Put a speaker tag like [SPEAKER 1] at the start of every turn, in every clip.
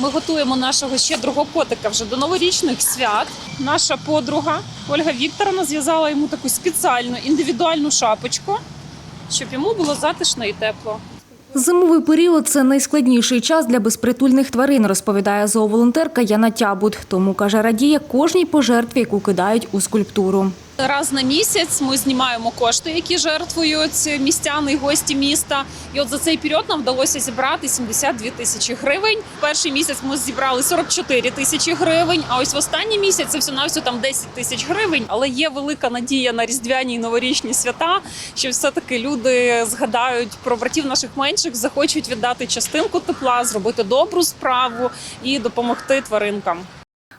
[SPEAKER 1] Ми готуємо нашого щедрого котика вже до новорічних свят. Наша подруга Ольга Вікторовна зв'язала йому таку спеціальну індивідуальну шапочку, щоб йому було затишно і тепло.
[SPEAKER 2] Зимовий період це найскладніший час для безпритульних тварин, розповідає зооволонтерка Яна Тябут. Тому каже, радіє кожній пожертві, яку кидають у скульптуру.
[SPEAKER 1] Раз на місяць ми знімаємо кошти, які жертвують містяни і гості міста. І от за цей період нам вдалося зібрати 72 тисячі гривень. Перший місяць ми зібрали 44 тисячі гривень. А ось в останній місяць це все всього навсього там 10 тисяч гривень. Але є велика надія на різдвяні і новорічні свята, що все таки люди згадають про братів наших менших, захочуть віддати частинку тепла, зробити добру справу і допомогти тваринкам.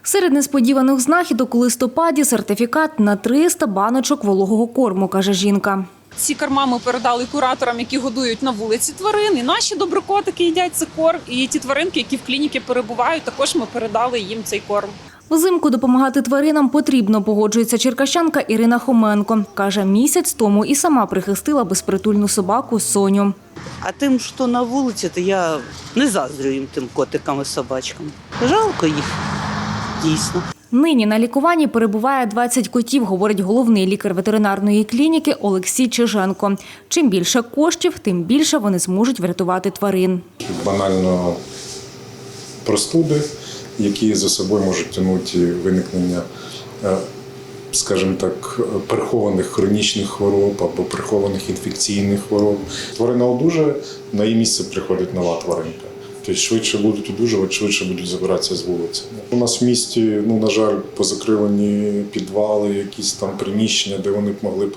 [SPEAKER 2] Серед несподіваних знахідок у листопаді сертифікат на 300 баночок вологого корму, каже жінка.
[SPEAKER 1] Ці корма ми передали кураторам, які годують на вулиці тварин. І наші доброкотики їдять цей корм. І ті тваринки, які в клініці перебувають, також ми передали їм цей корм.
[SPEAKER 2] Взимку допомагати тваринам потрібно, погоджується черкащанка Ірина Хоменко. Каже, місяць тому і сама прихистила безпритульну собаку Соню.
[SPEAKER 3] А тим, що на вулиці, то я не заздрю їм тим котикам і собачкам. Жалко їх, дійсно.
[SPEAKER 2] Нині на лікуванні перебуває 20 котів, говорить головний лікар ветеринарної клініки Олексій Чиженко. Чим більше коштів, тим більше вони зможуть врятувати тварин.
[SPEAKER 4] банально простуди, які за собою можуть тягнути виникнення, е, скажімо так, прихованих хронічних хвороб або прихованих інфекційних хвороб. Тварина одужає, на її місце приходить нова тваринка. Тобто швидше будуть одужувати, швидше будуть забиратися з вулиці. У нас в місті, ну, на жаль, позакривані підвали, якісь там приміщення, де вони б могли б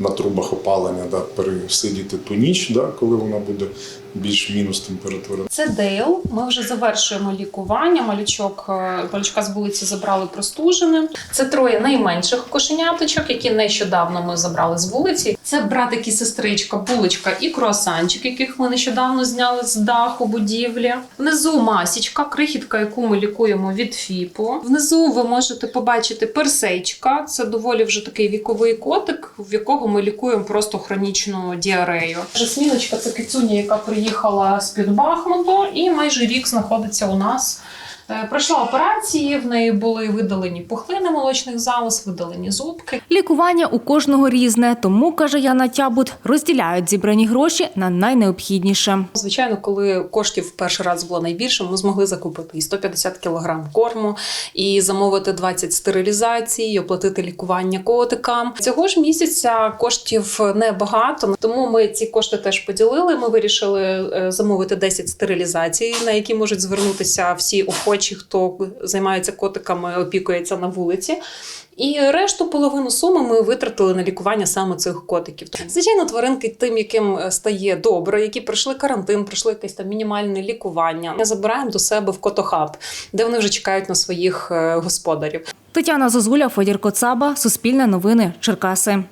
[SPEAKER 4] на трубах опалення да, пересидіти ту ніч, да, коли вона буде більш мінус температура.
[SPEAKER 1] Це Дейл. Ми вже завершуємо лікування. Малючок е, малючка з вулиці забрали простуженим. Це троє найменших кошеняточок, які нещодавно ми забрали з вулиці. Це братик і сестричка, булочка і круасанчик, яких ми нещодавно зняли з даху будівлі. Внизу масічка, крихітка, яку ми лікуємо від ФІПу. Внизу ви можете побачити персейчка. Це доволі вже такий віковий котик, в якого ми лікуємо просто хронічну діарею. Жасміночка це кицюня, яка приїхала з під Бахмуту і майже рік знаходиться у нас. Е, Пройшла операції, в неї були видалені пухлини молочних залоз, видалені зубки.
[SPEAKER 2] Лікування у кожного різне, тому, каже Яна Тябут, розділяють зібрані гроші на найнеобхідніше.
[SPEAKER 1] Звичайно, коли коштів в перший раз було найбільше, ми змогли закупити і 150 кг корму, і замовити 20 стерилізацій, і оплатити лікування котикам. Цього ж місяця коштів небагато, тому ми ці кошти теж поділили. Ми вирішили е, замовити 10 стерилізацій, на які можуть звернутися всі охочі, хто займається котиками, опікується на вулиці. І решту половину суми ми витратили на лікування саме цих котиків. Звичайно, тваринки тим, яким е, стає добре, які пройшли карантин, пройшли якесь там мінімальне лікування. Ми забираємо до себе в котохаб, де вони вже чекають на своїх е, господарів.
[SPEAKER 2] Тетяна Зозуля, Федір Коцаба, Суспільне новини, Черкаси.